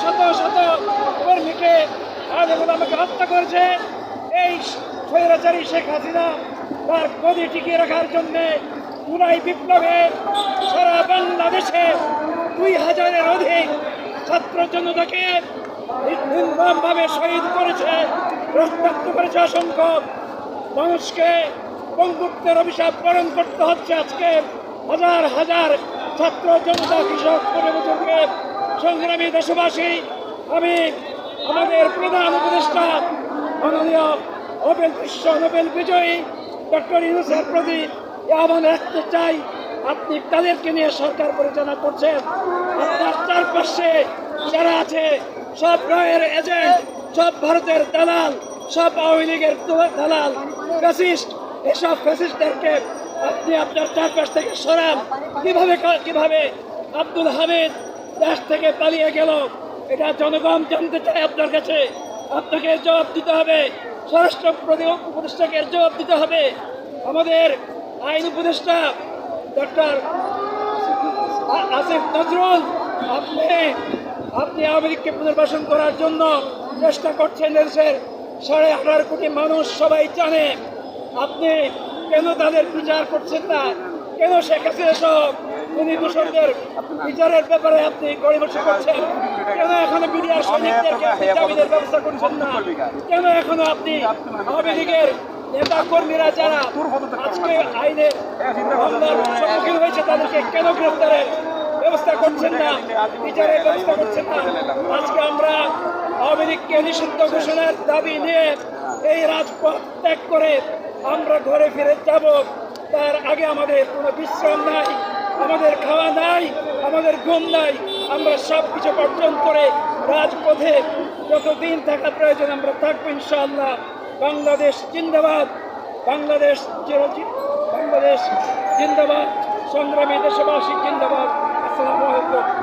শত শত কর্মীকে আমাকে হত্যা করেছে। এই স্বৈরাচারী শেখ হাসিনা তার গদি টিকিয়ে রাখার জন্য পুরাই বিপ্লবে সারা বাংলাদেশে দুই হাজারের অধিক ছাত্র জনতাকে নির্মমভাবে শহীদ করেছে, রক্তাক্ত করেছে অসংখ্য মানুষকে। বঙ্গুত্বের অভিশাপ বরণ করতে হচ্ছে আজকে হাজার হাজার ছাত্র জনতা কৃষক পরিবর্তনকে সংগ্রামী দেশবাসী, আমি আমাদের প্রধান উপদেষ্টা মাননীয় নোবেল বিশ্ব নোবেল বিজয়ী ডক্টর ইউনুসের প্রতি আহ্বান রাখতে চাই। আপনি তাদেরকে নিয়ে সরকার পরিচালনা করছেন। আপনার চারপাশে যারা আছে, সব রয়ের এজেন্ট, সব ভারতের দালাল, সব আওয়ামী লীগের দালাল, ফ্যাসিস্ট, এসব ফ্যাসিস্টদেরকে আপনি আপনার চারপাশ থেকে সরান। কীভাবে কীভাবে আব্দুল হামিদ দেশ থেকে পালিয়ে গেল। এটা জনগণ জানতে চায় আপনার কাছে। আপনাকে জবাব দিতে হবে। স্বরাষ্ট্র উপদেষ্টাকে জবাব দিতে হবে। আমাদের আইন উপদেষ্টা ডক্টর আসিফ নজরুল, আপনি আপনি আওয়ামী পুনর্বাসন করার জন্য চেষ্টা করছেন দেশের সাড়ে আঠারো কোটি মানুষ, সবাই জানে। আপনি কেন তাদের বিচার করছেন না? কেন শেখ হাসিনা সহ খুনি দূষণদের বিচারের ব্যাপারে আপনি গড়িবসে করছেন। কেন এখনও বিডিআর সৈনিকদেরকে জামিনের ব্যবস্থা করছেন না? কেন এখনও আপনি আওয়ামী লীগের নেতা কর্মীরা যারা আজকে আইনে মামলার সম্মুখীন হয়েছে তাদেরকে কেন গ্রেফতারের ব্যবস্থা করছেন না? বিচারের ব্যবস্থা করছেন না? আজকে আমরা আওয়ামী লীগকে নিষিদ্ধ ঘোষণার দাবি নিয়ে এই রাজপথ ত্যাগ করে আমরা ঘরে ফিরে যাব। তার আগে আমাদের কোনো বিশ্রাম নাই, আমাদের খাওয়া নাই, আমাদের ঘুম নাই, আমরা সব কিছু বর্জন করে রাজপথে যতদিন থাকা প্রয়োজন আমরা থাকব ইনশাআল্লাহ। বাংলাদেশ জিন্দাবাদ, বাংলাদেশ চিরঞ্জীব বাংলাদেশ জিন্দাবাদ, সংগ্রামী দেশবাসী জিন্দাবাদ। আসসালামু আলাইকুম।